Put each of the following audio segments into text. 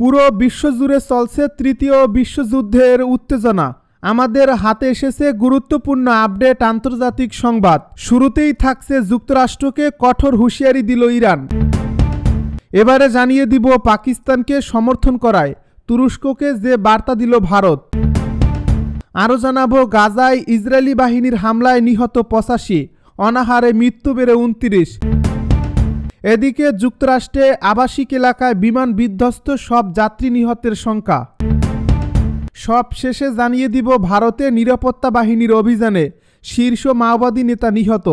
পুরো বিশ্বজুড়ে চলছে তৃতীয় বিশ্বযুদ্ধের উত্তেজনা। আমাদের হাতে এসেছে গুরুত্বপূর্ণ আপডেট আন্তর্জাতিক সংবাদ। শুরুতেই থাকছে যুক্তরাষ্ট্রকে কঠোর হুঁশিয়ারি দিল ইরান। এবারে জানিয়ে দিব পাকিস্তানকে সমর্থন করায়। তুরস্ককে যে বার্তা দিল ভারত। আরও জানাব গাজায় ইসরায়েলি বাহিনীর হামলায় নিহত পঁচাশি, অনাহারে মৃত্যু বেড়ে উনত্রিশ এদিকে যুক্তরাষ্ট্রে আবাসিক এলাকায় বিমান বিধ্বস্ত সব যাত্রী নিহতের সংখ্যা। সব শেষে জানিয়ে দিব ভারতে নিরাপত্তা বাহিনীর অভিযানে শীর্ষ মাওবাদী নেতা নিহত।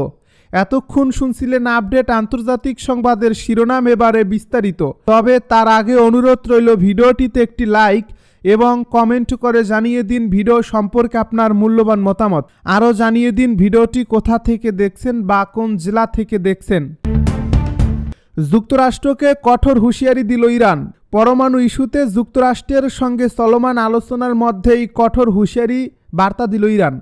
এতক্ষণ শুনছিলেন আপডেট আন্তর্জাতিক সংবাদের শিরোনাম এবারে বিস্তারিত। তবে তার আগে অনুরোধ রইল ভিডিওটিতে একটি লাইক এবং কমেন্ট করে জানিয়ে দিন ভিডিও সম্পর্কে আপনার মূল্যবান মতামত। আরও জানিয়ে দিন ভিডিওটি কোথা থেকে দেখছেন বা কোন জেলা থেকে দেখছেন। যুক্তরাষ্ট্রকে কঠোর হুঁশিয়ারি দিল ইরান। পরমাণু ইস্যুতে যুক্তরাষ্ট্রের সঙ্গে চলমান আলোচনার মধ্যেই কঠোর হুঁশিয়ারি বার্তা দিল ইরান।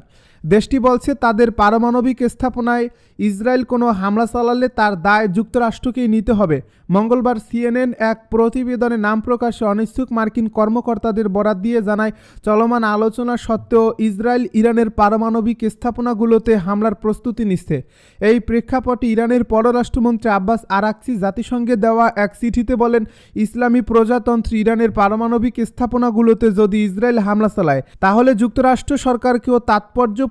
দেশটি বলছে, তাদের পারমাণবিক স্থাপনায় ইসরায়েল কোনো হামলা চালালে তার দায় যুক্তরাষ্ট্রকেই নিতে হবে। মঙ্গলবার সিএনএন এক প্রতিবেদনে নাম প্রকাশে অনিচ্ছুক মার্কিন কর্মকর্তাদের বরাত দিয়ে জানায়, চলমান আলোচনা সত্ত্বেও ইসরায়েল ইরানের পারমাণবিক স্থাপনাগুলোতে হামলার প্রস্তুতি নিচ্ছে। এই প্রেক্ষাপটে ইরানের পররাষ্ট্রমন্ত্রী আব্বাস আরাকসি জাতিসংঘে দেওয়া এক চিঠিতে বলেন, ইসলামী প্রজাতন্ত্র ইরানের পারমাণবিক স্থাপনাগুলোতে যদি ইসরায়েল হামলা চালায়, তাহলে যুক্তরাষ্ট্র সরকারকেও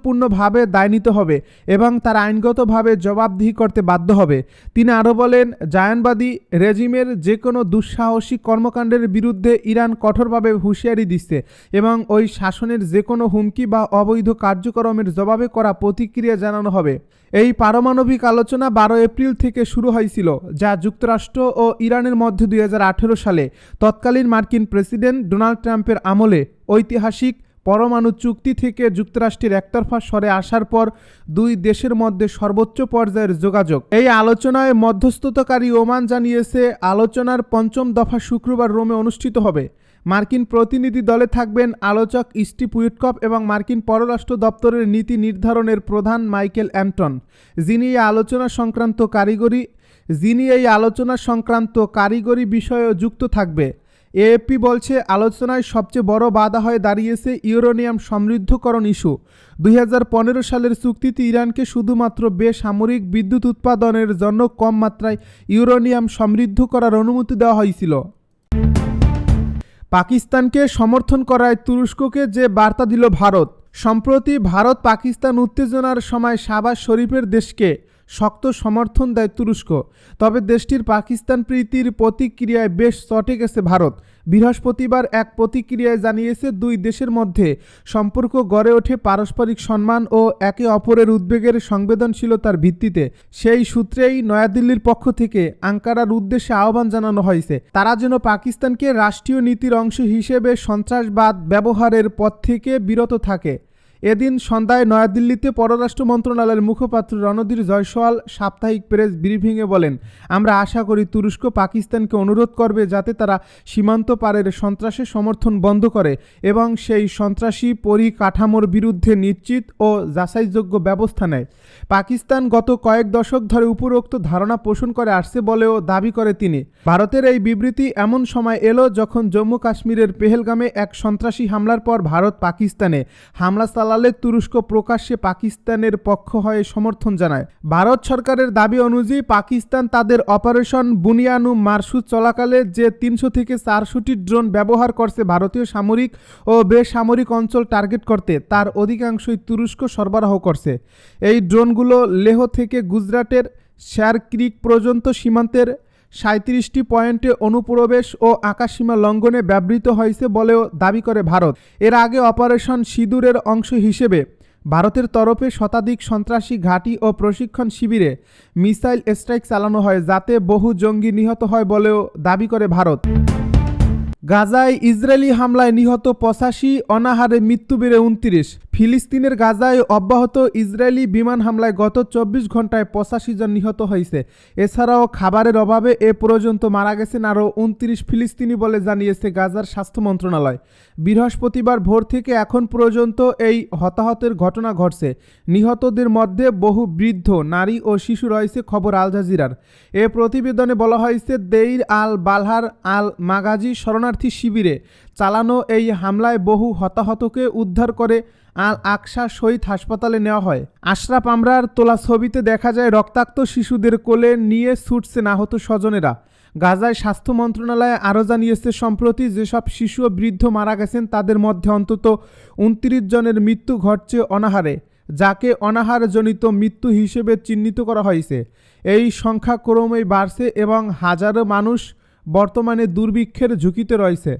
তাৎপর্যপূর্ণভাবে দায় নিতে হবে এবং তার আইনগতভাবে জবাবদিহি করতে বাধ্য হবে। তিনি আরও বলেন, জায়ানবাদী রেজিমের যে কোনো দুঃসাহসিক কর্মকাণ্ডের বিরুদ্ধে ইরান কঠোরভাবে হুঁশিয়ারি দিচ্ছে এবং ওই শাসনের যে কোনো হুমকি বা অবৈধ কার্যক্রমের জবাবে করা প্রতিক্রিয়া জানানো হবে। এই পারমাণবিক আলোচনা বারো এপ্রিল থেকে শুরু হয়েছিল, যা যুক্তরাষ্ট্র ও ইরানের মধ্যে দুই হাজার আঠেরো সালে। তৎকালীন মার্কিন প্রেসিডেন্ট ডোনাল্ড ট্রাম্পের আমলে ঐতিহাসিক পরমাণু চুক্তি থেকে যুক্তরাষ্ট্রের একতরফা সরে আসার পর দুই দেশের মধ্যে সর্বোচ্চ পর্যায়ের যোগাযোগ। এই আলোচনায় মধ্যস্থতাকারী ওমান জানিয়েছে, আলোচনার পঞ্চম দফা শুক্রবার রোমে অনুষ্ঠিত হবে। মার্কিন প্রতিনিধি দলে থাকবেন আলোচক স্টিভ উইটকপ এবং মার্কিন পররাষ্ট্র দপ্তরের নীতি নির্ধারণের প্রধান মাইকেল অ্যান্টন। যিনি এই আলোচনা সংক্রান্ত কারিগরি যিনি এই আলোচনা সংক্রান্ত কারিগরি বিষয়েও যুক্ত থাকবে। এএপি বলছে, আলোচনায় সবচেয়ে বড় বাধা হয়ে দাঁড়িয়েছে ইউরোনিয়াম সমৃদ্ধকরণ ইস্যু। দুই হাজার পনেরো সালের চুক্তিতে ইরানকে শুধুমাত্র বেসামরিক বিদ্যুৎ উৎপাদনের জন্য কম মাত্রায় ইউরোনিয়াম সমৃদ্ধ করার অনুমতি দেওয়া হয়েছিল। পাকিস্তানকে সমর্থন করায় তুরস্ককে যে বার্তা দিল ভারত। সম্প্রতি ভারত পাকিস্তান উত্তেজনার সময় শাহবাজ শরীফের দেশকে শক্ত সমর্থন দেয় তুরস্ক। তবে দেশটির পাকিস্তান প্রীতির প্রতিক্রিয়ায় বেশ চটে গেছে ভারত। বৃহস্পতিবার এক প্রতিক্রিয়ায় জানিয়েছে, দুই দেশের মধ্যে সম্পর্ক গড়ে ওঠে পারস্পরিক সম্মান ও একে অপরের উদ্বেগের সংবেদনশীলতার ভিত্তিতে। সেই সূত্রেই নয়াদিল্লির পক্ষ থেকে আঙ্কারার উদ্দেশ্যে আহ্বান জানানো হয়েছে। তারা যেন পাকিস্তানকে রাষ্ট্রীয় নীতির অংশ হিসেবে সন্ত্রাসবাদ ব্যবহারের পথ থেকে বিরত থাকে। এদিন সন্ধ্যায় নয়াদিল্লিতে পররাষ্ট্র মন্ত্রণালয়ের মুখপাত্র রণধীর জয়সওয়াল সাপ্তাহিক প্রেস ব্রিফিংয়ে বলেন, আমরা আশা করি তুরস্ক পাকিস্তানকে অনুরোধ করবে যাতে তারা সীমান্ত পারের সন্ত্রাসের সমর্থন বন্ধ করে এবং সেই সন্ত্রাসী পরিকাঠামোর বিরুদ্ধে নিশ্চিত ও যাচাইযোগ্য ব্যবস্থা নেয়। পাকিস্তান গত কয়েক দশক ধরে উপরোক্ত ধারণা পোষণ করে আসছে বলেও দাবি করে তিনি। ভারতের এই বিবৃতি এমন সময় এলো যখন জম্মু কাশ্মীরের পেহেলগামে এক সন্ত্রাসী হামলার পর ভারত পাকিস্তানে হামলা চালালে তুরস্ক প্রকাশ্যে পাকিস্তানের পক্ষ হয়ে সমর্থন জানায়। ভারত সরকারের দাবি অনুযায়ী পাকিস্তান তাদের অপারেশন বুনিয়ানু মারসুদ চলাকালে যে তিনশো থেকে চারশোটি ড্রোন ব্যবহার করছে ভারতীয় সামরিক ও বেসামরিক অঞ্চল টার্গেট করতে, তার অধিকাংশই তুরস্ক সরবরাহ করছে। এই ড্রোনগুলো লেহ থেকে গুজরাটের শেয়ার ক্রিক পর্যন্ত সীমান্তের সাঁত্রিশটি পয়েন্টে অনুপ্রবেশ ও আকাশসীমা লঙ্ঘনে ব্যবহৃত হয়েছে বলেও দাবি করে ভারত। এর আগে অপারেশন সিঁদুরের অংশ হিসেবে ভারতের তরফে শতাধিক সন্ত্রাসী ঘাঁটি ও প্রশিক্ষণ শিবিরে মিসাইল স্ট্রাইক চালানো হয়, যাতে বহু জঙ্গি নিহত হয় বলেও দাবি করে ভারত। গাজায় ইসরায়েলি হামলায় নিহত পঁচাশি, অনাহারে মৃত্যু বেড়ে উনত্রিশ ফিলিস্তিনের গাজায় অব্যাহত ইসরায়েলি বিমান হামলায় গত চব্বিশ ঘন্টায় পঁচাশি জন নিহত হয়েছে। এছাড়াও খাবারের অভাবে এ পর্যন্ত মারা গেছেন আরও উনত্রিশ ফিলিস্তিনি বলে জানিয়েছে গাজার স্বাস্থ্য মন্ত্রণালয়। বৃহস্পতিবার ভোর থেকে এখন পর্যন্ত এই হতাহতের ঘটনা ঘটছে। নিহতদের মধ্যে বহু বৃদ্ধ, নারী ও শিশু রয়েছে, খবর আল জাজিরার। এ প্রতিবেদনে বলা হয়েছে, দেইর আল বালহার আল মাগাজি শরণার্থী শিবিরে চালানো এই হামলায় বহু হতাহতকে উদ্ধার করে আল আকসা শহীদ হাসপাতালে নেওয়া হয়। আশরাফ আমরার তোলা ছবিতে দেখা যায়, রক্তাক্ত শিশুদের কোলে নিয়ে ছুটছে নাহত স্বজনেরা। গাজায় স্বাস্থ্য মন্ত্রণালয় আরও জানিয়েছে, সম্প্রতি যেসব শিশু ও বৃদ্ধ মারা গেছেন, তাদের মধ্যে অন্তত উনত্রিশ জনের মৃত্যু ঘটছে অনাহারে, যাকে অনাহারজনিত মৃত্যু হিসেবে চিহ্নিত করা হয়েছে। এই সংখ্যা ক্রমেই বাড়ছে এবং হাজারো মানুষ বর্তমানে দুর্ভিক্ষের ঝুঁকিতে রয়েছে।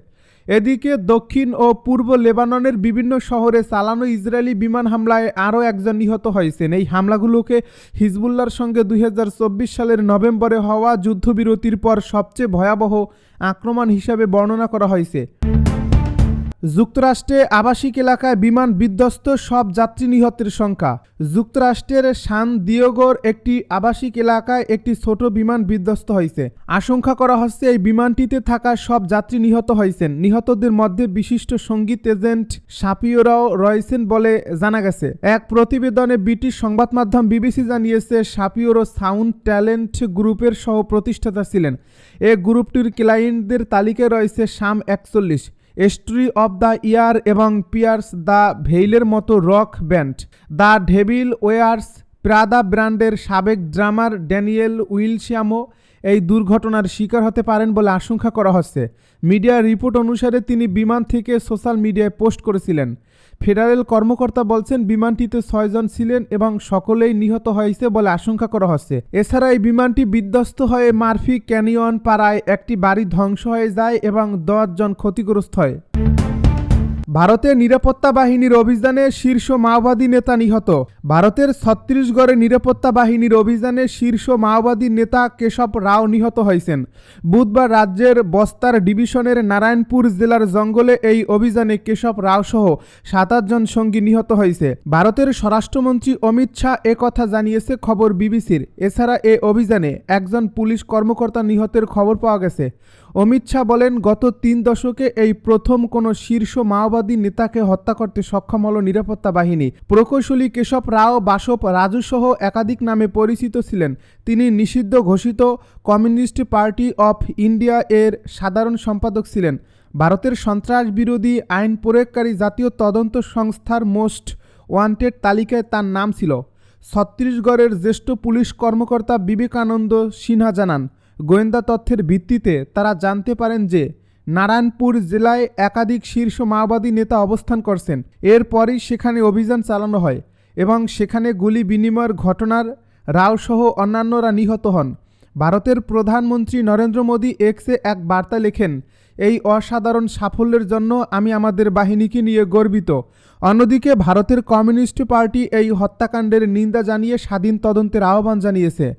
এদিকে দক্ষিণ ও পূর্ব লেবাননের বিভিন্ন শহরে চালানো ইসরায়েলি বিমান হামলায় আরও একজন নিহত হয়েছেন। এই হামলাগুলোকে হিজবুল্লার সঙ্গে দুই হাজার চব্বিশ সালের নভেম্বরে হওয়া যুদ্ধবিরতির পর সবচেয়ে ভয়াবহ আক্রমণ হিসাবে বর্ণনা করা হয়েছে। যুক্তরাষ্ট্রে আবাসিক এলাকায় বিমান বিধ্বস্ত সব যাত্রী নিহতের সংখ্যা। যুক্তরাষ্ট্রের সান দিয়োগোর একটি আবাসিক এলাকায় একটি ছোট বিমান বিধ্বস্ত হয়েছে। আশঙ্কা করা হচ্ছে এই বিমানটিতে থাকা সব যাত্রী নিহত হয়েছেন। নিহতদের মধ্যে বিশিষ্ট সংগীত এজেন্ট সাপিওরাও রয়েছেন বলে জানা গেছে। এক প্রতিবেদনে ব্রিটিশ সংবাদ মাধ্যম বিবিসি জানিয়েছে সাপিওরো সাউন্ড ট্যালেন্ট গ্রুপের সহ প্রতিষ্ঠাতা ছিলেন। এ গ্রুপটির ক্লায়েন্টদের তালিকায় রয়েছে শাম একচল্লিশ। এস্ট্রি অব দ্য ইয়ার এবং পিয়ার্স দ্য ভেইলের মতো rock band the devil wears Prada ব্র্যান্ডের সাবেক ড্রামার ড্যানিয়েল উইলশিয়ামও এই দুর্ঘটনার শিকার হতে পারেন বলে আশঙ্কা করা হচ্ছে। মিডিয়ার রিপোর্ট অনুসারে তিনি বিমান থেকে সোশ্যাল মিডিয়ায় পোস্ট করেছিলেন। ফেডারেল কর্মকর্তা বলছেন, বিমানটিতে ছয়জন ছিলেন এবং সকলেই নিহত হয়েছে বলে আশঙ্কা করা হচ্ছে। এছাড়া এই বিমানটি বিধ্বস্ত হয়ে মারফি ক্যানিয়ন পাড়ায় একটি বাড়ি ধ্বংস হয়ে যায় এবং দশজন ক্ষতিগ্রস্ত হয়। ভারতের নিরাপত্তা বাহিনীর অভিযানে শীর্ষ মাওবাদী নেতা নিহত। ভারতের ছত্তিশগড়ে নিরাপত্তা বাহিনীর অভিযানে শীর্ষ মাওবাদী নেতা কেশব রাও নিহত হয়েছেন। বুধবার রাজ্যের বস্তার ডিভিশনের নারায়ণপুর জেলার জঙ্গলে এই অভিযানে কেশব রাও সহ সাতাশ জন সঙ্গী নিহত হয়েছে। ভারতের স্বরাষ্ট্রমন্ত্রী অমিত শাহ কথা জানিয়েছে খবর বিবিসির। এছাড়া এ অভিযানে একজন পুলিশ কর্মকর্তা নিহতের খবর পাওয়া গেছে। অমিত শাহ বলেন, গত তিন দশকে এই প্রথম কোনো শীর্ষ মাওবাদী নেতাকে হত্যা করতে সক্ষম হল নিরাপত্তা বাহিনী। প্রকৌশলী কেশব রাও, বাসব রাজু সহ একাধিক নামে পরিচিত ছিলেন। তিনি নিষিদ্ধ ঘোষিত কমিউনিস্ট পার্টি অফ ইন্ডিয়া এর সাধারণ সম্পাদক ছিলেন। ভারতের সন্ত্রাস বিরোধী আইন প্রয়োগকারী জাতীয় তদন্ত সংস্থার মোস্ট ওয়ান্টেড তালিকায় তার নাম ছিল। ছত্তিশগড়ের জ্যেষ্ঠ পুলিশ কর্মকর্তা বিবেকানন্দ সিনহা জানান গোয়েন্দা তথ্যের ভিত্তিতে তারা জানতে পারেন যে নারায়ণপুর জেলায় একাধিক শীর্ষ মাওবাদী নেতা অবস্থান করছেন। এরপরই সেখানে অভিযান চালানো হয় এবং সেখানে গুলি বিনিময়ের ঘটনার রাওসহ অন্যান্যরা নিহত হন। ভারতের প্রধানমন্ত্রী নরেন্দ্র মোদী এক্সে এক বার্তা লেখেন, এই অসাধারণ সাফল্যের জন্য আমি আমাদের বাহিনীকে নিয়ে গর্বিত। অন্যদিকে ভারতের কমিউনিস্ট পার্টি এই হত্যাকাণ্ডের নিন্দা জানিয়ে স্বাধীন তদন্তের আহ্বান জানিয়েছে।